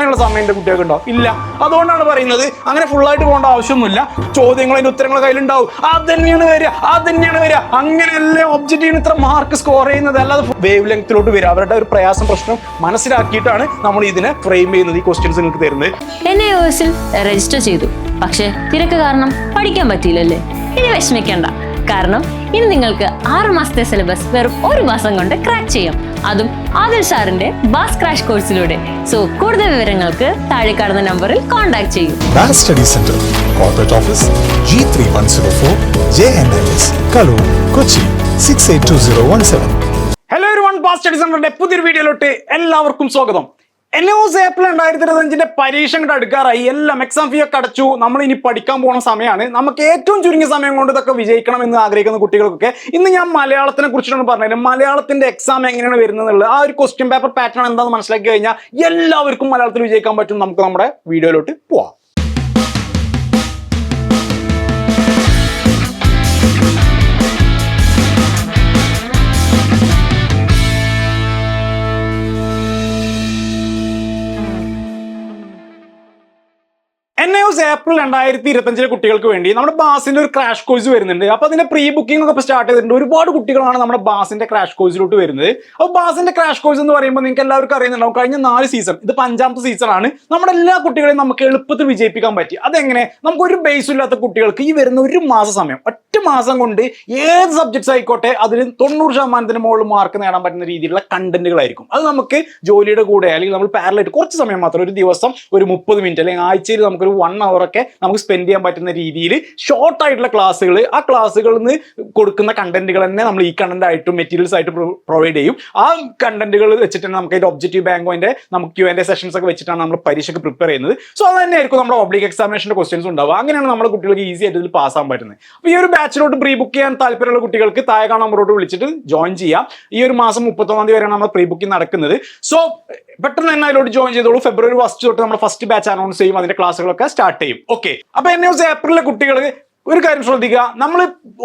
അതിനുള്ള സമയം എന്റെ കുട്ടികൾക്ക് ഉണ്ടാവും. ഇല്ല. അതുകൊണ്ടാണ് പറയുന്നത് അങ്ങനെ ഫുള്ളായിട്ട് പോകേണ്ട ആവശ്യമൊന്നുമില്ല. ചോദ്യങ്ങൾ അതിന്റെ ഉത്തരങ്ങൾ കയ്യിലുണ്ടാവും. അത് തന്നെയാണ് വരിക. അത് തന്നെയാണ് വരിക. അങ്ങനെയല്ലേ ഒബ്ജക്റ്റീവിന് ഇത്ര മാർക്ക് സ്കോർ ചെയ്യുന്നത്? അല്ലാതെ വേവ് ലെങ്ത്തിലോട്ട് വരിക. അവരുടെ ഒരു പ്രയാസം പ്രശ്നം മനസ്സിലാക്കിയിട്ടാണ് നമ്മൾ ഇതിനെ ഫ്രെയിം ചെയ്യുന്നത് ഈ ക്വസ്റ്റ്യൻസ് നിങ്ങൾക്ക് തരുന്നത്. എന്നെ രജിസ്റ്റർ ചെയ്തു. പക്ഷേ തിരക്ക് കാരണം പഠിക്കാൻ പറ്റിയില്ലല്ലേ? ഇനി വിഷമിക്കണ്ട. കാരണം ഇനി നിങ്ങൾക്ക് ആറ് മാസത്തെ സിലബസ് വെറും ഒരു മാസം കൊണ്ട് ക്രാക്ക് ചെയ്യാം. അതും ആദിൽ സാറിന്റെ ബാസ് ക്രാഷ് കോഴ്സിലൂടെ സോ കൂടുതൽ വിവരങ്ങൾക്ക് താഴെ കാണുന്ന നമ്പറിൽ കോൺടാക്ട് ചെയ്യൂ. Bass Study Center, Corporate Office, G3104, JNIS, Kalur, Kochi, 682017. Hello ഒരു വൺ ബാസ് സ്റ്റഡി സെന്ററിന്റെ പുതിയൊരു വീഡിയോയിലോട്ട് എല്ലാവർക്കും സ്വാഗതം. എസ് ഏപ്രിൽ രണ്ടായിരത്തി ഇരുപത്തഞ്ചിന്റെ പരീക്ഷ കൂടെ അടുക്കാറായി. എല്ലാം എക്സാം ഫീ ഒക്കെ അടച്ചു. നമ്മൾ ഇനി പഠിക്കാൻ പോകുന്ന സമയമാണ് നമുക്ക് ഏറ്റവും ചുരുങ്ങിയ സമയം കൊണ്ട് ഇതൊക്കെ വിജയിക്കണം എന്ന് ആഗ്രഹിക്കുന്ന കുട്ടികൾക്കൊക്കെ ഇന്ന് ഞാൻ മലയാളത്തിനെ കുറിച്ചിട്ടാണ് പറഞ്ഞത്. മലയാളത്തിന്റെ എക്സാം എങ്ങനെയാണ് വരുന്നത് എന്നുള്ളത് ആ ഒരു ക്വസ്റ്റ്യൻ പേപ്പർ പാറ്റേൺ എന്താണെന്ന് മനസ്സിലാക്കി കഴിഞ്ഞാൽ എല്ലാവർക്കും മലയാളത്തിൽ വിജയിക്കാൻ പറ്റും. നമുക്ക് നമ്മുടെ വീഡിയോയിലോട്ട് പോവാം. ഏപ്രിൽ രണ്ടായിരത്തി ഇരുപത്തഞ്ചിലെ കുട്ടികൾക്ക് വേണ്ടി നമ്മുടെ ബാസിന്റെ ഒരു ക്രാഷ് കോഴ്സ് വരുന്നുണ്ട്. അപ്പൊ അതിന്റെ പ്രീ ബുക്കിംഗ് ഒക്കെ സ്റ്റാർട്ട് ചെയ്തിട്ടുണ്ട്. ഒരുപാട് കുട്ടികളാണ് നമ്മുടെ ബാസിന്റെ ക്രാഷ് കോഴ്സിലോട്ട് വരുന്നത്. അപ്പോൾ ബാസിന്റെ ക്രാഷ് കോഴ്സ് എന്ന് പറയുമ്പോൾ നിങ്ങൾക്ക് എല്ലാവർക്കും അറിയുന്നുണ്ടാവും. കഴിഞ്ഞ നാല് സീസൺ ഇത് അഞ്ചാമത്തെ സീസൺ ആണ്. നമ്മുടെ എല്ലാ കുട്ടികളെയും നമുക്ക് എളുപ്പത്തിൽ വിജയിപ്പിക്കാൻ പറ്റി. അതെങ്ങനെ? നമുക്ക് ഒരു ബേസ് ഇല്ലാത്ത കുട്ടികൾക്ക് ഈ വരുന്ന ഒരു മാസ സമയം ഒറ്റ മാസം കൊണ്ട് ഏത് സബ്ജക്ട്സ് ആയിക്കോട്ടെ അതിൽ തൊണ്ണൂറ് ശതമാനത്തിന് മുകളിൽ മാർക്ക് നേടാൻ പറ്റുന്ന രീതിയിലുള്ള കണ്ടന്റുകളായിരിക്കും അത് നമുക്ക് ജോലിയുടെ കൂടെ അല്ലെങ്കിൽ നമ്മൾ പാരലായിട്ട് കുറച്ച് സമയം മാത്രം ഒരു ദിവസം ഒരു മുപ്പത് മിനിറ്റ് അല്ലെങ്കിൽ ആഴ്ചയിൽ നമുക്കൊരു വൺ അവർ ഒക്കെ നമുക്ക് സ്പെൻഡ് ചെയ്യാൻ പറ്റുന്ന രീതിയിൽ ഷോർട്ട് ആയിട്ടുള്ള ക്ലാസ്സുകൾ ആ ക്ലാസ്സുകളിൽ നിന്ന് കൊടുക്കുന്ന കണ്ടന്റുകൾ തന്നെ നമ്മൾ ഈ കണ്ടന്റ് ആയിട്ടും മെറ്റീരിയൽസ് ആയിട്ട് പ്രൊവൈഡ് ചെയ്യും. ആ കണ്ടന്റുകൾ വെച്ചിട്ട് തന്നെ നമുക്ക് അതിന്റെ ഒബ്ജക്റ്റീവ് ബാങ്കോന്റെ നമുക്ക് ക്യു എന്റെ സെഷൻസ് ഒക്കെ വെച്ചിട്ടാണ് നമ്മൾ പരീക്ഷയ്ക്ക് പ്രിപ്പയർ ചെയ്യുന്നത്. സോ അത് തന്നെയായിരിക്കും നമ്മുടെ ഒബ്ലിക് എക്സാമിനേഷന്റെ ക്വസ്റ്റ്യൻസ് ഉണ്ടാവുക. അങ്ങനെയാണ് നമ്മുടെ കുട്ടികൾക്ക് ഈസി ആയിട്ട് ഇതിൽ പാസ്സാൻ പറ്റുന്നത്. അപ്പോൾ ഈ ഒരു ബാച്ചിലോട്ട് പ്രീ ബുക്ക് ചെയ്യാൻ താല്പര്യമുള്ള കുട്ടികൾക്ക് താഴെ നമ്പറോട്ട് വിളിച്ചിട്ട് ജോയിൻ ചെയ്യാം. ഈ ഒരു മാസം മുപ്പത്തൊന്നാം തീയതി വരെയാണ് നമ്മൾ പ്രീ ബുക്കിംഗ് നടക്കുന്നത്. സോ പെട്ടെന്ന് തന്നെ അതിലോട്ട് ജോയിൻ ചെയ്തോളൂ. ഫെബ്രുവരി ഫസ്റ്റ് തൊട്ട് നമ്മൾ ഫസ്റ്റ് ബാച്ച് അനൗൺസ് ചെയ്യും. അതിന്റെ ക്ലാസ്സുകളൊക്കെ സ്റ്റാർട്ട് ചെയ്യും. ഓക്കെ അപ്പൊ എസ് ഏപ്രിലെ കുട്ടികൾ ഒരു കാര്യം ശ്രദ്ധിക്കുക. നമ്മൾ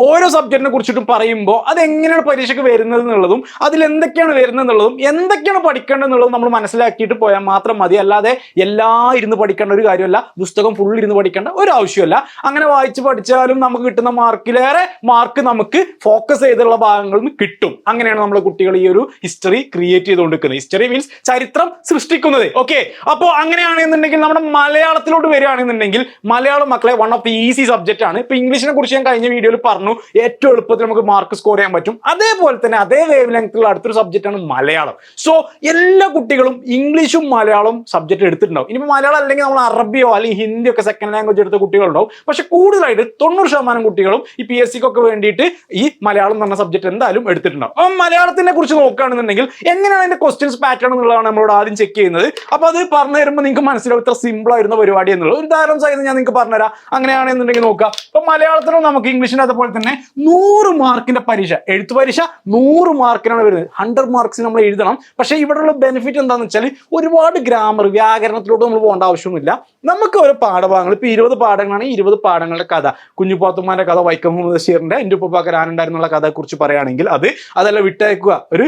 ഓരോ സബ്ജക്റ്റിനെ കുറിച്ചിട്ടും പറയുമ്പോൾ അത് എങ്ങനെയാണ് പരീക്ഷയ്ക്ക് വരുന്നത് എന്നുള്ളതും അതിൽ എന്തൊക്കെയാണ് വരുന്നത് എന്നുള്ളതും എന്തൊക്കെയാണ് പഠിക്കേണ്ടത് എന്നുള്ളതും നമ്മൾ മനസ്സിലാക്കിയിട്ട് പോയാൽ മാത്രം മതി. അല്ലാതെ എല്ലാ ഇരുന്ന് പഠിക്കേണ്ട ഒരു കാര്യമല്ല. പുസ്തകം ഫുൾ ഇരുന്ന് പഠിക്കേണ്ട ഒരു ആവശ്യമല്ല. അങ്ങനെ വായിച്ച് പഠിച്ചാലും നമുക്ക് കിട്ടുന്ന മാർക്കിലേറെ മാർക്ക് നമുക്ക് ഫോക്കസ് ചെയ്തുള്ള ഭാഗങ്ങളിൽ നിന്ന് കിട്ടും. അങ്ങനെയാണ് നമ്മൾ കുട്ടികൾ ഈ ഒരു ഹിസ്റ്ററി ക്രിയേറ്റ് ചെയ്തുകൊണ്ടിരിക്കുന്നത്. ഹിസ്റ്ററി മീൻസ് ചരിത്രം സൃഷ്ടിക്കുന്നത്. ഓക്കെ അപ്പോൾ അങ്ങനെയാണെന്നുണ്ടെങ്കിൽ നമ്മുടെ മലയാളത്തിലോട്ട് വരികയാണെന്നുണ്ടെങ്കിൽ മലയാളം മക്കളെ one of the easy subject ആണ് ഇപ്പൊ ഇംഗ്ലീഷിനെ കുറിച്ച് ഞാൻ കഴിഞ്ഞ വീഡിയോയിൽ പറഞ്ഞു. ഏറ്റവും എളുപ്പത്തിൽ നമുക്ക് മാർക്ക് സ്കോർ ചെയ്യാൻ പറ്റും. അതേപോലെ തന്നെ അതേ വേവ് ലെങ്ത്തുള്ള അടുത്തൊരു സബ്ജക്റ്റ് ആണ് മലയാളം. സോ എല്ലാ കുട്ടികളും ഇംഗ്ലീഷും മലയാളവും സബ്ജക്റ്റ് എടുത്തിട്ടുണ്ടാവും. ഇനിയിപ്പോൾ മലയാളം അല്ലെങ്കിൽ നമ്മൾ അറബിയോ അല്ലെങ്കിൽ ഹിന്ദിയോ ഒക്കെ സെക്കൻഡ് ലാംഗ്വേജ് എടുത്ത കുട്ടികളുണ്ടാവും പക്ഷെ കൂടുതലായിട്ട് തൊണ്ണൂറ് ശതമാനം കുട്ടികളും ഈ പി എസ് സിക്കൊക്കെ വേണ്ടിയിട്ട് ഈ മലയാളം എന്ന സബ്ജക്റ്റ് എന്തായാലും എടുത്തിട്ടുണ്ടാവും. അപ്പം മലയാളത്തിനെ കുറിച്ച് നോക്കുകയാണെന്നുണ്ടെങ്കിൽ എങ്ങനെയാണ് അതിന്റെ ക്വസ്റ്റ്യൻസ് പാറ്റേൺ എന്നുള്ളതാണ് നമ്മളോട് ആദ്യം ചെക്ക് ചെയ്യുന്നത്. അപ്പോൾ അത് പറഞ്ഞു തരുമ്പോൾ നിങ്ങൾക്ക് മനസ്സിലാവും ഇത്ര സിമ്പിൾ ആയിരുന്ന പരിപാടി എന്നുള്ളത്. ഒരു ഉദാഹരണം സഹിതം ഞാൻ നിങ്ങൾക്ക് പറഞ്ഞുതരാം. അങ്ങനെയാണെന്നുണ്ടെങ്കിൽ നോക്കുക. ഇപ്പൊ മലയാളത്തിലും നമുക്ക് ഇംഗ്ലീഷിന് അതുപോലെ തന്നെ നൂറ് മാർക്കിന്റെ പരീക്ഷ എഴുത്ത് പരീക്ഷ നൂറ് മാർക്കിനാണ് വരുന്നത്. ഹൺഡ്രഡ് മാർക്സ് നമ്മൾ എഴുതണം. പക്ഷേ ഇവിടെയുള്ള ബെനിഫിറ്റ് എന്താണെന്ന് വെച്ചാൽ ഒരുപാട് ഗ്രാമർ വ്യാകരണത്തിലോട്ട് നമ്മൾ പോകേണ്ട ആവശ്യമൊന്നുമില്ല. നമുക്ക് ഓരോ പാഠഭാഗങ്ങൾ ഇപ്പൊ ഇരുപത് പാഠങ്ങളാണ് ഇരുപത് പാഠങ്ങളുടെ കഥ. കുഞ്ഞുപാത്തുമാന്റെ കഥ വൈക്കം മുഹമ്മദ് ബഷീറിന്റെ എന്റെ ഉപ്പപ്പാക്കർ ആനുണ്ടായിരുന്നുള്ള കഥയെ കുറിച്ച് പറയുകയാണെങ്കിൽ അത് അതല്ല വിട്ടയക്കുക. ഒരു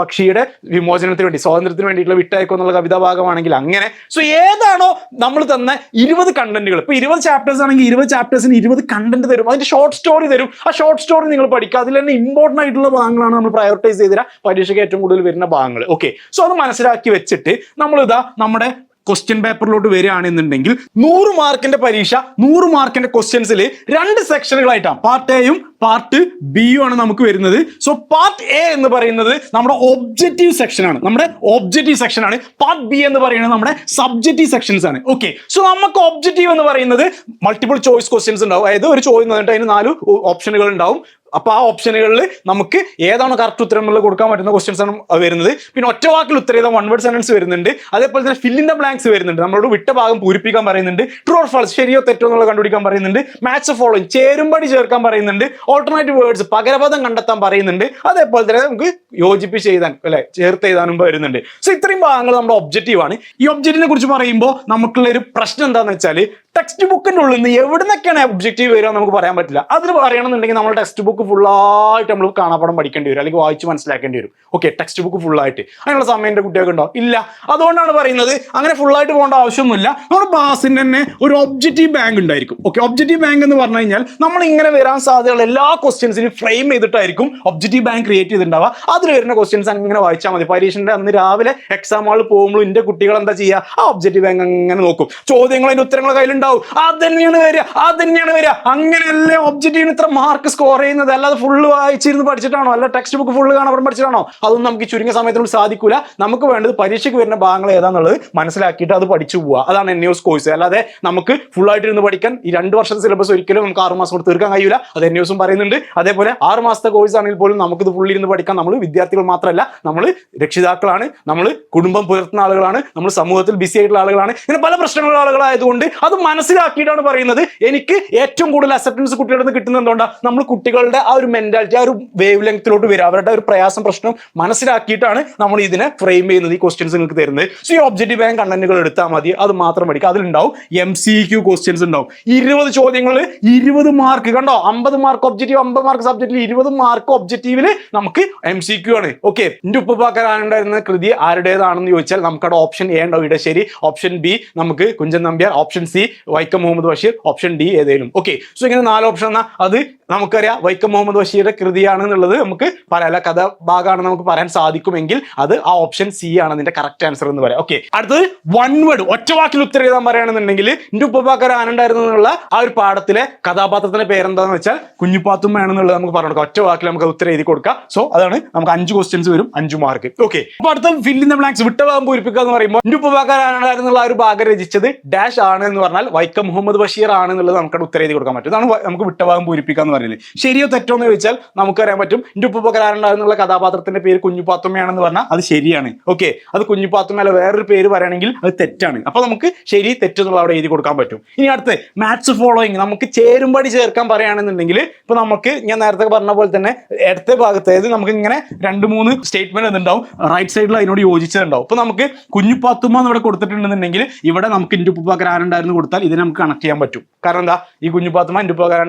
പക്ഷിയുടെ വിമോചനത്തിന് വേണ്ടി സ്വാതന്ത്ര്യത്തിന് വേണ്ടിയിട്ടുള്ള വിട്ടയക്കുക എന്നുള്ള കവിതാ ഭാഗമാണെങ്കിൽ അങ്ങനെ. സോ ഏതാണോ നമ്മൾ തന്ന ഇരുപത് കണ്ടന്റുകൾ ഇപ്പൊ ഇരുപത് ചാപ്റ്റേഴ്സ് ആണെങ്കിൽ ഇരുപത് ചാപ്റ്റേഴ്സിന് ഇരുപത് കണ്ടന്റ് തരും അതിന്റെ ഷോർട്ട് സ്റ്റോറി തരും. ആ ഷോർട്ട് സ്റ്റോറി നിങ്ങൾ പഠിക്കുക. അതിൽ തന്നെ ഇമ്പോർട്ടന്റ് ആയിട്ടുള്ള ഭാഗങ്ങളാണ് നമ്മൾ പ്രയോറിറ്റൈസ് ചെയ്തിര പരീക്ഷയ്ക്ക് ഏറ്റവും കൂടുതൽ വരുന്ന ഭാഗങ്ങൾ ഓക്കെ സോ അത് മനസ്സിലാക്കി വെച്ചിട്ട് നമ്മൾ ഇതാ നമ്മുടെ ക്വസ്റ്റ്യൻ പേപ്പറിലോട്ട് വരികയാണെന്നുണ്ടെങ്കിൽ നൂറ് മാർക്കിന്റെ പരീക്ഷ നൂറ് മാർക്കിന്റെ ക്വസ്റ്റ്യൻസിൽ രണ്ട് സെക്ഷനുകളായിട്ടാണ് പാർട്ട് എയും പാർട്ട് ബിയും ആണ് നമുക്ക് വരുന്നത്. സോ പാർട്ട് എ എന്ന് പറയുന്നത് നമ്മുടെ ഒബ്ജക്റ്റീവ് സെക്ഷനാണ് നമ്മുടെ ഒബ്ജക്റ്റീവ് സെക്ഷനാണ് പാർട്ട് ബി എന്ന് പറയുന്നത് നമ്മുടെ സബ്ജക്റ്റീവ് സെക്ഷൻസ് ആണ്. ഓക്കെ സോ നമുക്ക് ഒബ്ജക്റ്റീവ് എന്ന് പറയുന്നത് മൾട്ടിപ്പിൾ ചോയ്സ് ക്വസ്റ്റ്യൻസ് ഉണ്ടാവും. അതായത് ഒരു ചോദ്യം തന്നിട്ട് അതിന് നാല് ഓപ്ഷനുകൾ ഉണ്ടാവും. അപ്പൊ ആ ഓപ്ഷനുകളിൽ നമുക്ക് ഏതാണ് കറക്റ്റ് ഉത്തരം എന്നുള്ളത് കൊടുക്കാൻ പറ്റുന്ന ക്വസ്റ്റ്യൻസ് ആണ് വരുന്നത്. പിന്നെ ഒറ്റ വാക്കിൽ ഉത്തരം ചെയ്ത വൺ വേർഡ് സെന്റൻസ് വരുന്നുണ്ട്. അതേപോലെ തന്നെ ഫില്ലിൻ ദ ബ്ലാങ്ക്സ് വരുന്നുണ്ട്. നമ്മളോട് വിട്ട ഭാഗം പൂരിപ്പിക്കാൻ പറയുന്നുണ്ട്. ട്രൂ ഓർ ഫാൾസ് ശരിയോ തെറ്റോ എന്നുള്ളത് കണ്ടുപിടിക്കാൻ പറയുന്നുണ്ട്. മാച്ച് ഫോളോയിങ് ചേരുംപടി ചേർക്കാൻ പറയുന്നുണ്ട്. ഓൾട്ടർനേറ്റീവ് വേർഡ്സ് പകരപദം കണ്ടെത്താൻ പറയുന്നുണ്ട്. അതേപോലെ തന്നെ നമുക്ക് യോജിപ്പിച്ച് ചെയ്താൻ അല്ലെ ചേർത്ത് എഴുതാനും വരുന്നുണ്ട്. സോ ഇത്രയും ഭാഗങ്ങൾ നമ്മുടെ ഒബ്ജക്റ്റീവ് ആണ്. ഈ ഒബ്ജക്റ്റിനെ കുറിച്ച് പറയുമ്പോൾ നമുക്കുള്ള ഒരു പ്രശ്നം എന്താണെന്ന് വെച്ചാൽ ടെക്സ്റ്റ് ബുക്കിന്റെ ഉള്ളിൽ നിന്ന് എവിടെ നിന്നൊക്കെയാണ് ഒബ്ജക്റ്റീവ് വരിക നമുക്ക് പറയാൻ പറ്റില്ല. അതിന് പറയണമെന്നുണ്ടെങ്കിൽ നമ്മൾ ടെക്സ്റ്റ് ബുക്ക് ഫുള്ളായിട്ട് നമ്മൾ കാണാപ്പാടം പഠിക്കേണ്ടി വരും. അല്ലെങ്കിൽ വായിച്ച് മനസ്സിലാക്കേണ്ടി വരും. ഓക്കെ ടെക്സ്റ്റ് ബുക്ക് ഫുള്ളായിട്ട് അതിനുള്ള സമയം എന്റെ കുട്ടികൾക്ക് ഉണ്ടോ ഇല്ല. അതുകൊണ്ടാണ് പറയുന്നത് അങ്ങനെ ഫുള്ളായിട്ട് പോകേണ്ട ആവശ്യമൊന്നുമില്ല. നമ്മുടെ ബാസിന് തന്നെ ഒരു ഒബ്ജക്റ്റീവ് ബാങ്ക് ഉണ്ടായിരിക്കും. ഓക്കെ ഒബ്ജക്റ്റീവ് ബാങ്ക് എന്ന് പറഞ്ഞു കഴിഞ്ഞാൽ നമ്മൾ ഇങ്ങനെ വരാൻ സാധ്യതയുള്ള എല്ലാ ക്വസ്റ്റ്യൻസിനും ഫ്രെയിം ചെയ്തിട്ടായിരിക്കും ഒബ്ജക്റ്റീവ് ബാങ്ക് ക്രിയേറ്റ് ചെയ്തിട്ടുണ്ടാവുക. അതിൽ വരുന്ന ക്വസ്റ്റ്യൻസ് അങ്ങനെ വായിച്ചാൽ മതി. പരീക്ഷന്റെ അന്ന് രാവിലെ എക്സാം ഹാളിൽ പോകുമ്പോൾ എന്റെ കുട്ടികൾ എന്താ ചെയ്യുക? ആ ഒബ്ജക്റ്റീവ് ബാങ്ക് അങ്ങനെ നോക്കും. ചോദ്യങ്ങൾ അതിന്റെ ഉത്തരങ്ങൾ കയ്യിലുണ്ടാവും അത് തന്നെയാണ് വരിക അത് തന്നെയാണ് വരിക. അങ്ങനെയല്ലേ ഒബ്ജക്റ്റീവിന് ഇത്ര മാർക്ക് സ്കോർ ചെയ്യുന്നത്? അല്ലാതെ ഫുള്ള് വായിച്ചിരുന്ന് പഠിച്ചിട്ടാണോ? അല്ല ടെക്സ്റ്റ് ബുക്ക് ഫുള്ള് കാണാൻ പഠിച്ചിട്ടാണോ? അതൊന്നും നമുക്ക് ചുരുങ്ങിയ സമയത്തിനുള്ളിൽ സാധിക്കൂല. നമുക്ക് വേണ്ടത് പരീക്ഷയ്ക്ക് വരുന്ന ഭാഗങ്ങൾ ഏതാന്നുള്ളത് മനസ്സിലാക്കിയിട്ട് അത് പഠിച്ചു പോവുക. അതാണ് എൻ ന്യൂസ് കോഴ്സ് അല്ലാതെ നമുക്ക് ഫുൾ ആയിട്ട് ഇരുന്ന് പഠിക്കാൻ ഈ രണ്ട് വർഷത്തെ സിലബസ് ഒരിക്കലും നമുക്ക് ആറ് മാസം കൊണ്ട് തീർക്കാൻ കഴിയില്ല അത് എൻ യൂസും പറയുന്നുണ്ട്. അതേപോലെ ആറ് മാസത്തെ കോഴ്സ് ആണെങ്കിൽ പോലും നമുക്കിത് ഫുൾ ഇരുന്ന് പഠിക്കാൻ നമ്മൾ വിദ്യാർത്ഥികൾ മാത്രമല്ല നമ്മൾ രക്ഷിതാക്കളാണ് നമ്മൾ കുടുംബം പുലർത്തുന്ന ആളുകളാണ് നമ്മൾ സമൂഹത്തിൽ ബിസി ആയിട്ടുള്ള ആളുകളാണ്. ഇങ്ങനെ പല പ്രശ്നങ്ങളുള്ള ആളുകളായതുകൊണ്ട് അത് മനസ്സിലാക്കിയിട്ടാണ് പറയുന്നത്. എനിക്ക് ഏറ്റവും കൂടുതൽ അക്സെപ്റ്റൻസ് കുട്ടികളുടെ നിന്ന് കിട്ടുന്നത് എന്തുകൊണ്ടാണ് നമ്മൾ കുട്ടികളുടെ ആ ഒരു മെന്റാലിറ്റി ആ ഒരു വേവ് ലെങ്ത്തിലോട്ട് വരിക. അവരുടെ ഒരു പ്രയാസം പ്രശ്നം മനസ്സിലാക്കിയിട്ടാണ് നമ്മൾ ഇതിനെ ഫ്രെയിം ചെയ്യുന്നത് ഈ ക്വസ്റ്റ്യൻസ് നിങ്ങൾക്ക് തരുന്നത്. സോ ഈ ഒബ്ജക്റ്റീവ് ബാങ്ക് കണ്ടന്റുകൾ എടുത്താൽ മതി. അത് മാത്രം പഠിക്കുക. അതിലുണ്ടാവും എം സി ക്യു ക്വസ്റ്റ്യൻസ് ഉണ്ടാവും. ഇരുപത് ചോദ്യങ്ങൾ ഇരുപത് മാർക്ക് കണ്ടോ? അമ്പത് മാർക്ക് ഒബ്ജക്റ്റീവ് അമ്പത് മാർക്ക് സബ്ജക്റ്റിൽ ഇരുപത് മാർക്ക് ഒബ്ജക്റ്റീവിൽ നമുക്ക് എം സി ക്യു ആണ്. ഓക്കെ എന്റെ ഉപ്പുപാക്കരാനുണ്ടായിരുന്ന കൃതി ആരുടേതാണെന്ന് ചോദിച്ചാൽ നമുക്കവിടെ ഓപ്ഷൻ എ ഉണ്ടാവും. ഇടശ്ശേരി ഓപ്ഷൻ ബി നമുക്ക് Kunchan Nambiar option C Vaikom Muhammad Basheer option D ഏതെങ്കിലും ഓക്കെ സോ ഇങ്ങനെ നാല് ഓപ്ഷൻ എന്നാൽ അത് നമുക്കറിയാം വൈക്കം മുഹമ്മദ് ബഷീറിന്റെ കൃതിയാണ് എന്നുള്ളത് നമുക്ക് പറയാം. കഥ ഭാഗമാണെന്ന് നമുക്ക് പറയാൻ സാധിക്കുമെങ്കിൽ അത് ആ ഓപ്ഷൻ സി ആണ് അതിന്റെ കറക്റ്റ് ആൻസർ എന്ന് പറയാം. ഓക്കെ അടുത്തത് വൺ വേർഡ് ഒറ്റ വാക്കിൽ ഉത്തരം എഴുതാൻ പറയുകയാണെന്നുണ്ടെങ്കിൽ എന്റെ ഉപ്പപ്പാക്കർ ആനുണ്ടായിരുന്നു എന്നുള്ള ആ ഒരു പാഠത്തിലെ കഥാപാത്രത്തിന്റെ പേരെന്താന്ന് വെച്ചാൽ കുഞ്ഞുപാത്തുമ്മയാണെന്നുള്ളത് നമുക്ക് പറഞ്ഞു കൊടുക്കാം. ഒറ്റ വാക്കിൽ നമുക്ക് ഉത്തരം എഴുതി കൊടുക്കാം. സോ അതാണ് നമുക്ക് അഞ്ച് ക്വസ്റ്റ്യൻസ് വരും അഞ്ച് മാർക്ക് ഓക്കെ അപ്പൊ അടുത്ത ഫില്ലിൻ ദ ബ്ലാങ്ക്സ് വിട്ട ഭാഗം പൂരിപ്പിക്കുക എന്ന് പറയുമ്പോൾ എന്റെ ഉപ്പപ്പാക്കർ ആനുണ്ടായിരുന്നുള്ള ആ ഒരു ഭാഗം രചിച്ചത് ഡാഷ് ആണ് എന്ന് പറഞ്ഞാൽ വൈക്കം മുഹമ്മദ് ബഷീർ ആണ് എന്നുള്ളത് നമുക്ക് ഉത്തരം എഴുതി കൊടുക്കാൻ പറ്റും. അതാണ് നമുക്ക് വിട്ട ഭാഗം പൂരിപ്പിക്കുക എന്ന് പറയുന്നത്. ശരിയോ തെറ്റോ എന്ന് ചോദിച്ചാൽ നമുക്കറിയാൻ പറ്റും. എന്റെ ഉപ്പുപകരാനുണ്ടാകുന്നുള്ള കഥാപാത്രത്തിന്റെ പേര് കുഞ്ഞുപാത്തുമ്മയാണെന്ന് പറഞ്ഞാൽ അത് ശരിയാണ്. ഓക്കെ അത് കുഞ്ഞുപാത്തുമ്മ അല്ല വേറൊരു പേര് പറയുകയാണെങ്കിൽ അത് തെറ്റാണ്. അപ്പൊ നമുക്ക് ശരി തെറ്റെന്നുള്ള അവിടെ എഴുതി കൊടുക്കാൻ പറ്റും. ഇനി അടുത്ത് മാത്സ് ഫോളോയിങ് നമുക്ക് ചേരുംപടി ചേർക്കാൻ പറയുകയാണെന്നുണ്ടെങ്കിൽ ഇപ്പൊ നമുക്ക് ഞാൻ നേരത്തെ പറഞ്ഞ പോലെ തന്നെ ഇടത്തെ ഭാഗത്ത് അതായത് നമുക്ക് ഇങ്ങനെ രണ്ട് മൂന്ന് സ്റ്റേറ്റ്മെന്റ് എന്തുണ്ടാവും റൈറ്റ് സൈഡിൽ അതിനോട് യോജിച്ചതുണ്ടാവും. അപ്പൊ നമുക്ക് കുഞ്ഞുപാത്തുമ്മ എന്ന് ഇവിടെ കൊടുത്തിട്ടുണ്ടെന്നുണ്ടെങ്കിൽ ഇവിടെ നമുക്ക് ഇന്റെ ഉപ്പുപാക്കർ ആരുണ്ടായിരുന്നു കൊടുത്താൽ ഇതിനെ നമുക്ക് കണക്ട് ചെയ്യാൻ പറ്റും. കാരണം എന്താ? ഈ കുഞ്ഞുപാത്തുമ്മ ഇന്റെ ഉപ്പുപാക്കർ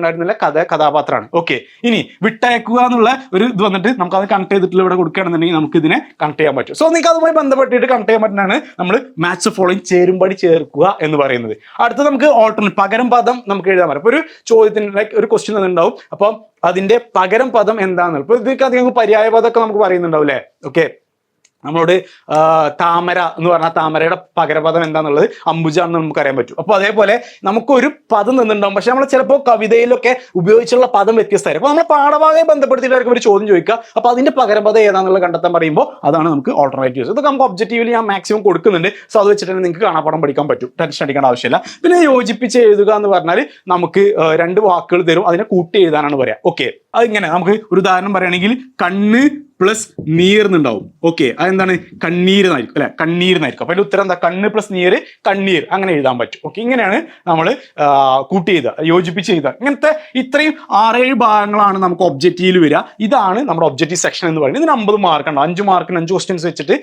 കഥ കഥ കഥാപാത്രമാണ് ഓക്കെ ഇനി വിട്ടയക്കുക എന്നുള്ള ഒരു ഇത് വന്നിട്ട് നമുക്ക് അത് കണക്ട് ചെയ്തിട്ടുള്ള ഇവിടെ കൊടുക്കുകയാണെന്നുണ്ടെങ്കിൽ നമുക്ക് ഇതിനെ കണക്ട് ചെയ്യാൻ പറ്റും. സോ നിങ്ങൾക്ക് അതുമായി ബന്ധപ്പെട്ടിട്ട് കണക്ട് ചെയ്യാൻ പറ്റുന്നതാണ് നമ്മൾ മാത്സ് ഫോളോയിങ് ചേരുംപടി ചേർക്കുക എന്ന് പറയുന്നത്. അടുത്ത നമുക്ക് ഓൾട്ടർനേറ്റ് പകരം പദം നമുക്ക് എഴുതാൻ പറ്റും. ഒരു ചോദ്യത്തിന് ലൈക്ക് ഒരു ക്വസ്റ്റ്യൻ തന്നിട്ടുണ്ടാവും അപ്പം അതിന്റെ പകരം പദം എന്താണെന്ന്. ഇപ്പൊ ഇതൊക്കെ അധികം പര്യായ പദമൊക്കെ നമുക്ക് പറയുന്നുണ്ടാവും അല്ലേ? ഓക്കെ നമ്മളോട് താമര എന്ന് പറഞ്ഞാൽ താമരയുടെ പകരപദം എന്താണെന്നുള്ളത് അംബുജ എന്ന് നമുക്ക് അറിയാൻ പറ്റും. അപ്പോൾ അതേപോലെ നമുക്കൊരു പദം നിന്നുണ്ടാവും. പക്ഷെ നമ്മൾ ചിലപ്പോൾ കവിതയിലൊക്കെ ഉപയോഗിച്ചുള്ള പദം വ്യത്യസ്തമായിരിക്കും. അപ്പോൾ നമ്മൾ പാഠഭാഗമായി ബന്ധപ്പെടുത്തിയിട്ടായിരിക്കും ഒരു ചോദ്യം ചോദിക്കുക. അപ്പോൾ അതിന്റെ പകരപദം ഏതാണെന്നുള്ളത് കണ്ടെത്താൻ പറയുമ്പോൾ അതാണ് നമുക്ക് ഓൾട്ടർനേറ്റീവ്സ് ഇത് നമുക്ക് ഒബ്ജക്റ്റീവ്ലി ഞാൻ മാക്സിമം കൊടുക്കുന്നുണ്ട്. സോ അത് വെച്ചിട്ട് നിങ്ങൾക്ക് കാണാപ്പാടം പഠിക്കാൻ പറ്റും. ടെൻഷൻ അടിക്കേണ്ട ആവശ്യമില്ല. പിന്നെ യോജിപ്പിച്ച് എഴുതുക എന്ന് പറഞ്ഞാൽ നമുക്ക് രണ്ട് വാക്കുകൾ തരും. അതിനെ കൂട്ടി എഴുതാനാണ് പറയുക ഓക്കെ അതിങ്ങനെ നമുക്ക് ഒരു ഉദാഹരണം പറയുകയാണെങ്കിൽ കണ്ണ് പ്ലസ് നീർന്നുണ്ടാവും ഓക്കെ അതെന്താണ്? കണ്ണീരെന്നായിരിക്കും അല്ലെ? കണ്ണീരെന്നായിരിക്കും. അപ്പൊ ഉത്തരം എന്താ? കണ്ണ് പ്ലസ് നീര് കണ്ണീർ അങ്ങനെ എഴുതാൻ പറ്റും. ഓക്കെ ഇങ്ങനെയാണ് നമ്മൾ കൂട്ടി ചെയ്ത യോജിപ്പിച്ച് ചെയ്ത. ഇങ്ങനത്തെ ഇത്രയും ആറേഴ് ഭാഗങ്ങളാണ് നമുക്ക് ഒബ്ജക്റ്റീവിൽ വരിക. ഇതാണ് നമ്മുടെ ഒബ്ജക്റ്റീവ് സെക്ഷൻ എന്ന് പറയുന്നത്. ഇതിന് അമ്പത് മാർക്ക് ഉണ്ട്. അഞ്ച് മാർക്കിന് അഞ്ച് ക്വസ്റ്റ്യൻസ് വെച്ചിട്ട്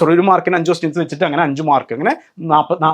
സോറി ഒരു മാർക്കിന് അഞ്ച് ക്വസ്റ്റ്യൻസ് വെച്ചിട്ട് അങ്ങനെ അഞ്ച് മാർക്ക് അങ്ങനെ നാൽപ്പത്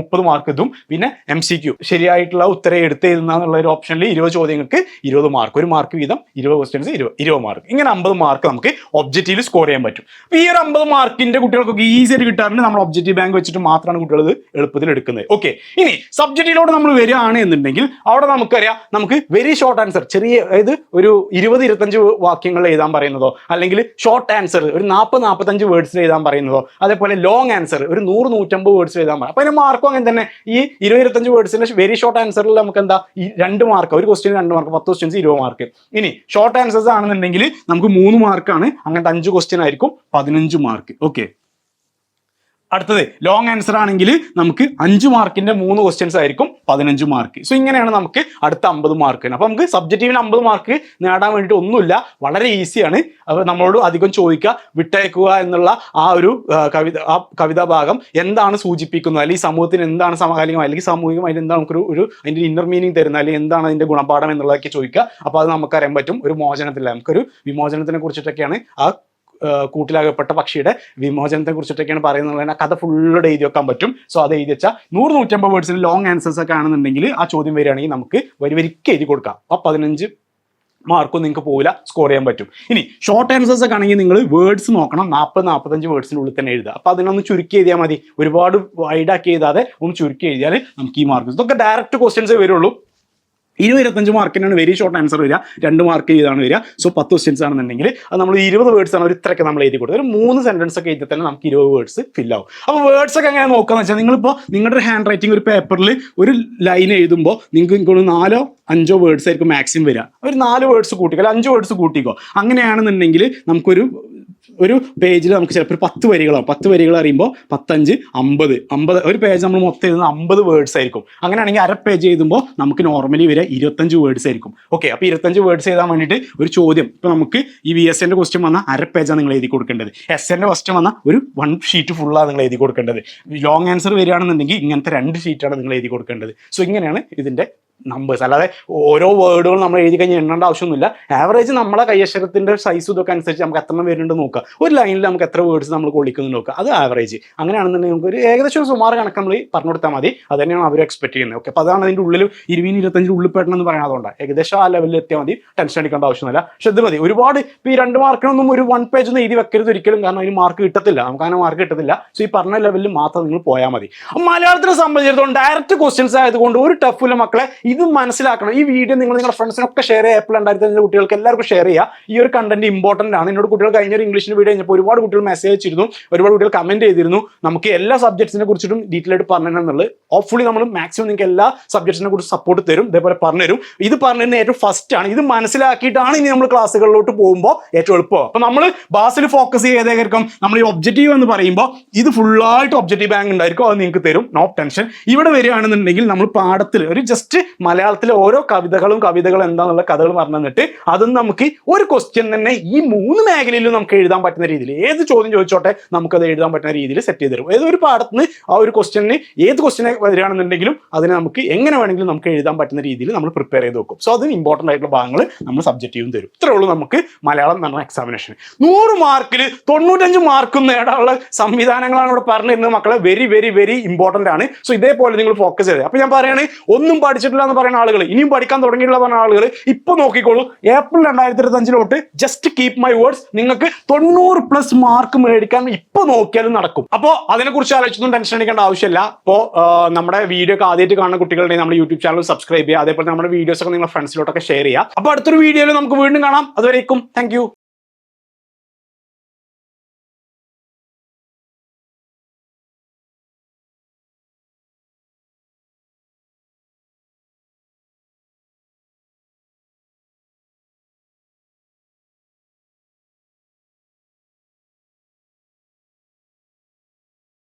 മുപ്പത് മാർക്ക് ഇതും പിന്നെ എം സി ക്യൂ ശരിയായിട്ടുള്ള ഉത്തരം എടുത്ത് എഴുതുന്ന എന്നുള്ള ഒരു ഓപ്ഷനിൽ ഇരുപത് ചോദ്യങ്ങൾക്ക് ഇരുപത് മാർക്ക് ഒരു മാർക്ക് വീതം ഇരുപത് ക്വസ്റ്റ്യൻസ് ഇരുപത് ഇരുപത് മാർക്ക്. ഇങ്ങനെ അമ്പത് മാർക്ക് നമുക്ക് ഒബ്ജക്റ്റീവ് സ്കോർ ചെയ്യാൻ പറ്റും. അപ്പൊ ഈ ഒരു അമ്പത് മാർക്കിന്റെ കുട്ടികൾക്കൊക്കെ ഈസി ആയിട്ട് കിട്ടാറുണ്ട്. നമ്മൾ ഒബ്ജക്റ്റീവ് ബാങ്ക് വെച്ചിട്ട് മാത്രമാണ് കുട്ടികൾ എളുപ്പത്തിൽ എടുക്കുന്നത്. ഓക്കെ ഇനി സബ്ജക്റ്റിലോട് നമ്മൾ വരികയാണ് എന്നുണ്ടെങ്കിൽ അവിടെ നമുക്കറിയാം നമുക്ക് വെരി ഷോർട്ട് ആൻസർ ചെറിയ അതായത് ഒരു ഇരുപത് ഇരുപത്തഞ്ച് വാക്യങ്ങൾ എഴുതാൻ പറയുന്നതോ അല്ലെങ്കിൽ ഷോർട്ട് ആൻസർ ഒരു നാൽപ്പത് നാൽപ്പത്തഞ്ച് വേർഡ്സിൽ എഴുതാൻ പറയുന്നതോ അതേപോലെ ലോങ് ആൻസർ ഒരു നൂറ് നൂറ്റമ്പത് വേർഡ്സ് എഴുതാൻ പറയും അപ്പൊ അതിന് മാർക്കും അങ്ങനെ തന്നെ. ഈ ഇരുപത് ഇരുപത്തഞ്ച് വേർഡ്സിന്റെ വെരി ഷോർട്ട് ആൻസറിൽ നമുക്ക് എന്താ? രണ്ട് മാർക്ക് ഒരു ക്വസ്റ്റ്യൻ രണ്ട് മാർക്ക് പത്ത് ക്വസ്റ്റ്യൻസ് ഇരുപത് മാർക്ക് ഇനി ഷോർട്ട് ആൻസേഴ്സ് ആണെന്നുണ്ടെങ്കിൽ നമുക്ക് മൂന്ന് മാർക്കാണ് അങ്ങനത്തെ അഞ്ച് ക്വസ്റ്റ്യൻ ആയിരിക്കും. പതിനഞ്ച് മാർക്ക് ഓക്കെ അടുത്തത് ലോങ് ആൻസർ ആണെങ്കിൽ നമുക്ക് അഞ്ച് മാർക്കിന്റെ മൂന്ന് ക്വസ്റ്റ്യൻസ് ആയിരിക്കും പതിനഞ്ച് മാർക്ക്. സോ ഇങ്ങനെയാണ് നമുക്ക് അടുത്ത അമ്പത് മാർക്ക് അപ്പൊ നമുക്ക് സബ്ജക്റ്റീവിന് അമ്പത് മാർക്ക് നേടാൻ വേണ്ടിയിട്ട് ഒന്നുമില്ല. വളരെ ഈസിയാണ് അപ്പോൾ നമ്മളോട് അധികം ചോദിക്കുക വിട്ടയക്കുക എന്നുള്ള ആ ഒരു കവിത ആ കവിതാ ഭാഗം എന്താണ് സൂചിപ്പിക്കുന്നത്? അല്ലെങ്കിൽ സമൂഹത്തിന് എന്താണ് സമകാലികം അല്ലെങ്കിൽ സാമൂഹികം സാമൂഹികമായിട്ട് എന്താണ് നമുക്കൊരു ഒരു അതിന്റെ ഇന്നർ മീനിങ് തരുന്നത്? അല്ലെങ്കിൽ എന്താണ് അതിന്റെ ഗുണപാഠം എന്നുള്ളതൊക്കെ ചോദിക്കുക. അപ്പോൾ അത് നമുക്കറിയാൻ പറ്റും. ഒരു മോചനത്തില്ല നമുക്കൊരു വിമോചനത്തിനെ കുറിച്ചിട്ടൊക്കെയാണ് ആ, കൂട്ടിലാകപ്പെട്ട പക്ഷിയുടെ വിമോചനത്തെ കുറിച്ചിട്ടൊക്കെയാണ് പറയുന്നത്. ആ കഥ ഫുൾ എഴുതി വെക്കാൻ പറ്റും. സോ അത് എഴുതി വെച്ചാൽ നൂറ് നൂറ്റമ്പത് വേർഡ്സിന് ലോങ് ആൻസേഴ്സ് ഒക്കെ ആണെന്നുണ്ടെങ്കിൽ ആ ചോദ്യം വരികയാണെങ്കിൽ നമുക്ക് വരി വരിക്ക് എഴുതി കൊടുക്കാം. അപ്പോൾ പതിനഞ്ച് മാർക്കും നിങ്ങൾക്ക് പോകില്ല സ്കോർ ചെയ്യാൻ പറ്റും. ഇനി ഷോർട്ട് ആൻസേഴ്സ് ഒക്കെ ആണെങ്കിൽ നിങ്ങൾ വേർഡ്സ് നോക്കണം. നാൽപ്പത് നാൽപ്പത്തഞ്ച് വേർഡ്സിനുള്ളിൽ തന്നെ എഴുതുക. അപ്പോൾ അതിനൊന്ന് ചുരുക്കി എഴുതിയാൽ മതി. ഒരുപാട് വൈഡാക്കി എഴുതാതെ ഒന്ന് ചുരുക്കി എഴുതിയാൽ നമുക്ക് ഈ മാർക്ക് ഇതൊക്കെ ഡയറക്റ്റ് ക്വസ്റ്റ്യൻസേ വരുള്ളൂ. ഇരുപത് ഇരുപത്തഞ്ച് മാർക്കിനാണ് വെരി ഷോർട്ട് ആൻസർ വരിക. രണ്ട് മാർക്ക് ചെയ്താണ് വരിക. സോ പത്ത് ക്വസ്റ്റ്യൻസ് ആണെന്നുണ്ടെങ്കിൽ അത് നമ്മൾ ഇരുപത് വേർഡ്സ് ആണ് ഒരു ഇത്രയൊക്കെ നമ്മൾ എഴുതി കൊടുത്തത് ഒരു മൂന്ന് സെന്റൻസ് ഒക്കെ എഴുതി തന്നെ നമുക്ക് ഇരുപത് വേർഡ്സ് ഫിൽ ആവും. അപ്പോൾ വേർഡ്സ് ഒക്കെ എങ്ങനെ നോക്കാന്ന് വെച്ചാൽ നിങ്ങളിപ്പോൾ നിങ്ങളുടെ ഒരു ഹാൻഡ് റൈറ്റിംഗ് ഒരു പേപ്പറിൽ ഒരു ലൈൻ എഴുതുമ്പോൾ നിങ്ങൾക്ക് എനിക്ക് നാലോ അഞ്ചോ വേർഡ്സ് ആയിരിക്കും മാക്സിമം വരിക. ഒരു നാല് വേർഡ്സ് കൂട്ടിക്കോ അല്ല അഞ്ച് വേർഡ്സ് കൂട്ടിക്കോ. അങ്ങനെയാണെന്നുണ്ടെങ്കിൽ നമുക്കൊരു ഒരു പേജിൽ നമുക്ക് ചിലപ്പോൾ ഒരു പത്ത് വരികളാവും. പത്ത് വരികൾ അറിയുമ്പോൾ പത്തഞ്ച് അമ്പത്. അമ്പത് ഒരു പേജ് നമ്മൾ മൊത്തം എഴുതുന്നത് അമ്പത് വേർഡ്സ് ആയിരിക്കും. അങ്ങനെയാണെങ്കിൽ അര പേജ് എഴുതുമ്പോൾ നമുക്ക് നോർമലി വരെ ഇരുപത്തഞ്ച് വേർഡ്സ് ആയിരിക്കും. ഓക്കെ അപ്പോൾ ഇരുപത്തഞ്ച് വേർഡ്സ് എഴുതാൻ വേണ്ടിയിട്ട് ഒരു ചോദ്യം. ഇപ്പോൾ നമുക്ക് ഈ വി എസ് എന്റെ ക്വസ്റ്റ്യൻ വന്നാൽ അര പേജാണ് നിങ്ങൾ എഴുതി കൊടുക്കേണ്ടത്. എസ് എന്റെ ക്വസ്റ്റ്യൻ വന്നാൽ ഒരു വൺ ഷീറ്റ് ഫുള്ളാണ് നിങ്ങൾ എഴുതി കൊടുക്കേണ്ടത്. ലോങ് ആൻസർ വരികയാണെന്നുണ്ടെങ്കിൽ ഇങ്ങനത്തെ രണ്ട് ഷീറ്റാണ് നിങ്ങൾ എഴുതി കൊടുക്കേണ്ടത്. സോ ഇങ്ങനെയാണ് ഇതിന്റെ നമ്പേഴ്സ് അല്ലാതെ ഓരോ വേർഡുകൾ നമ്മൾ എഴുതി കഴിഞ്ഞ് എണ്ണേണ്ട ആവശ്യമൊന്നുമില്ല. ആവറേജ് നമ്മളെ കൈയക്ഷരത്തിന്റെ സൈസ് ഇതൊക്കെ അനുസരിച്ച് നമുക്ക് എത്ര എണ്ണം വരുന്നുണ്ട് നോക്കുക. ഒരു ലൈനിൽ നമുക്ക് എത്ര വേർഡ്സ് നമ്മൾ കൊള്ളിക്കുന്നു നോക്കുക. അത് ആവറേജ് അങ്ങനെയാണെന്നുണ്ടെങ്കിൽ നമുക്ക് ഒരു ഏകദേശം ഒരു കണക്ക് നമ്മൾ പറഞ്ഞു കൊടുത്താൽ മതി. അത് തന്നെയാണ് അവർ എക്സ്പെക്ട് ചെയ്യുന്നത്. ഓക്കെ അപ്പോൾ അതാണ് അതിന്റെ ഉള്ളിൽ ഇരുപതിന് ഇരുപത്തഞ്ചിന് ഉള്ളിൽ പെടണം എന്ന് പറയുന്നത് അതുകൊണ്ടാണ്. ഏകദേശം ആ ലെവലിൽ എത്തിയാൽ മതി. ടെൻഷൻ അടിക്കേണ്ട ആവശ്യമൊന്നുമില്ല. പക്ഷെ ഇത് മതി. ഒരുപാട് ഇപ്പോൾ ഈ രണ്ട് മാർക്കിനൊന്നും ഒരു വൺ പേജ് ഒന്നും എഴുതി വെക്കരുത് ഒരിക്കലും. കാരണം അതിന് മാർക്ക് കിട്ടത്തില്ല. നമുക്ക് അങ്ങനെ മാർക്ക് കിട്ടത്തില്ല. സോ ഈ പറഞ്ഞ ലെവലിൽ മാത്രം നിങ്ങൾ പോയാൽ മതി. മലയാളത്തിനെ സംബന്ധിച്ചിടത്തോളം ഡയറക്റ്റ് ക്വസ്റ്റ്യൻസ് ആയതുകൊണ്ട് ഒരു ടഫില്ല മക്കളെ ഇത് മനസ്സിലാക്കണം. ഈ വീഡിയോ നിങ്ങൾ നിങ്ങളുടെ ഫ്രണ്ട്സിനൊക്കെ ഷെയർ ചെയ്യുക. ഏപ്രിൽ രണ്ടായിരത്തി അഞ്ചിലെ കുട്ടികൾക്ക് എല്ലാവർക്കും ഷെയർ ചെയ്യുക. ഈ ഒരു കണ്ടന്റ് ഇമ്പോർട്ടന്റ് ആണ്. എന്നോട് കുട്ടികൾ കഴിഞ്ഞ ഒരു ഇംഗ്ലീഷിന് വീഡിയോ കഴിഞ്ഞപ്പോൾ ഒരുപാട് കുട്ടികൾ മെസ്സേജ് അയച്ചിരുന്നു. ഒരുപാട് കുട്ടികൾ കമന്റ് ചെയ്തിരുന്നു. നമുക്ക് എല്ലാ സബ്ജക്ട്സിനെ കുറിച്ചിട്ടും ഡീറ്റെയിൽ ആയിട്ട് പറഞ്ഞു എന്നുള്ളത് ഹോപ്പ്ഫുള്ളി നമ്മൾ മാക്സിമം നിങ്ങൾക്ക് എല്ലാ സബ്ജക്ട്സിനെ കുറിച്ച് സപ്പോർട്ട് തരും. ഇതേപോലെ പറഞ്ഞുതരും. ഇത് പറഞ്ഞതിന് ഏറ്റവും ഫസ്റ്റ് ആണ്. ഇത് മനസ്സിലാക്കിയിട്ടാണ് ഇനി നമ്മൾ ക്ലാസ്സുകളിലോട്ട് പോകുമ്പോൾ ഏറ്റവും എളുപ്പം. അപ്പൊ നമ്മൾ ബാസിൽ ഫോക്കസ് ചെയ്തേക്കും നമ്മൾ ഈ ഒബ്ജക്റ്റീവ് എന്ന് പറയുമ്പോൾ ഇത് ഫുള്ളായിട്ട് ഒബ്ജക്റ്റീവ് ബാങ്ക് ഉണ്ടായിരിക്കും. അത് നിങ്ങൾക്ക് തരും. നോ ടെൻഷൻ ഇവിടെ വരികയാണെന്നുണ്ടെങ്കിൽ നമ്മൾ പാഠത്തിൽ ഒരു ജസ്റ്റ് മലയാളത്തിലെ ഓരോ കവിതകളും കവിതകളും എന്താണെന്നുള്ള കഥകൾ പറഞ്ഞു തന്നിട്ട് അതും നമുക്ക് ഒരു ക്വസ്റ്റ്യൻ തന്നെ ഈ മൂന്ന് മേഖലയിലും നമുക്ക് എഴുതാൻ പറ്റുന്ന രീതിയിൽ ഏത് ചോദ്യം ചോദിച്ചോട്ടെ നമുക്കത് എഴുതാൻ പറ്റുന്ന രീതിയിൽ സെറ്റ് ചെയ്ത് തരും. ഏതൊരു പാഠത്തിന് ആ ഒരു ക്വസ്റ്റ്യന് ഏത് ക്വസ്റ്റ്യനെ വരികയാണെന്നുണ്ടെങ്കിലും അതിനെ നമുക്ക് എങ്ങനെ വേണമെങ്കിലും നമുക്ക് എഴുതാൻ പറ്റുന്ന രീതിയിൽ നമ്മൾ പ്രിപ്പയർ ചെയ്ത് വെക്കും. സോ അതിന് ഇമ്പോർട്ടന്റ് ആയിട്ടുള്ള ഭാഗങ്ങൾ നമ്മൾ സബ്ജക്റ്റീവും തരും. ഇത്രേ ഉള്ളൂ നമുക്ക് മലയാളം എന്ന് പറഞ്ഞ എക്സാമിനേഷൻ നൂറ് മാർക്കിൽ തൊണ്ണൂറ്റഞ്ച് മാർക്കും നേടാനുള്ള സംവിധാനങ്ങളാണ് ഇവിടെ പറഞ്ഞിരുന്നത്. മക്കളെ വെരി വെരി വെരി ഇമ്പോർട്ടന്റ് ആണ്. സോ ഇതേപോലെ നിങ്ങൾ ഫോക്കസ് ചെയ്തത് അപ്പോൾ ഞാൻ പറയുകയാണെങ്കിൽ ഒന്നും പഠിച്ചിട്ടില്ല എന്ന് പറയുന്ന ആളുകൾ ഇനിയും പഠിക്കാൻ തുടങ്ങിയിട്ടുള്ള പറഞ്ഞ ആളുകൾ ഇപ്പൊ നോക്കിക്കോളൂ. ഏപ്രിൽ രണ്ടായിരത്തി ഇരുപത്തഞ്ചിലോട്ട് ജസ്റ്റ് കീപ് മൈ വേർഡ്സ് നിങ്ങൾക്ക് തൊണ്ണൂറ് പ്ലസ് മാർക്ക് മേടിക്കാൻ ഇപ്പൊ നോക്കിയാലും നടക്കും. അപ്പോൾ അതിനെക്കുറിച്ച് ആലോചിച്ചൊന്നും ടെൻഷൻ അടിക്കേണ്ട ആവശ്യമില്ല. അപ്പോൾ നമ്മുടെ വീഡിയോ ഒക്കെ ആദ്യമായിട്ട് കാണുന്ന കുട്ടികളുടെ നമ്മുടെ യൂട്യൂബ് ചാനൽ സബ്സ്ക്രൈബ് ചെയ്യുക. അതേപോലെ നമ്മുടെ വീഡിയോസ് ഒക്കെ നിങ്ങളുടെ ഫ്രണ്ട്സിലോട്ടൊക്കെ ഷെയർ ചെയ്യുക. അപ്പോൾ അടുത്തൊരു വീഡിയോയിൽ നമുക്ക് വീണ്ടും കാണാം. അതുവരേക്കും താങ്ക്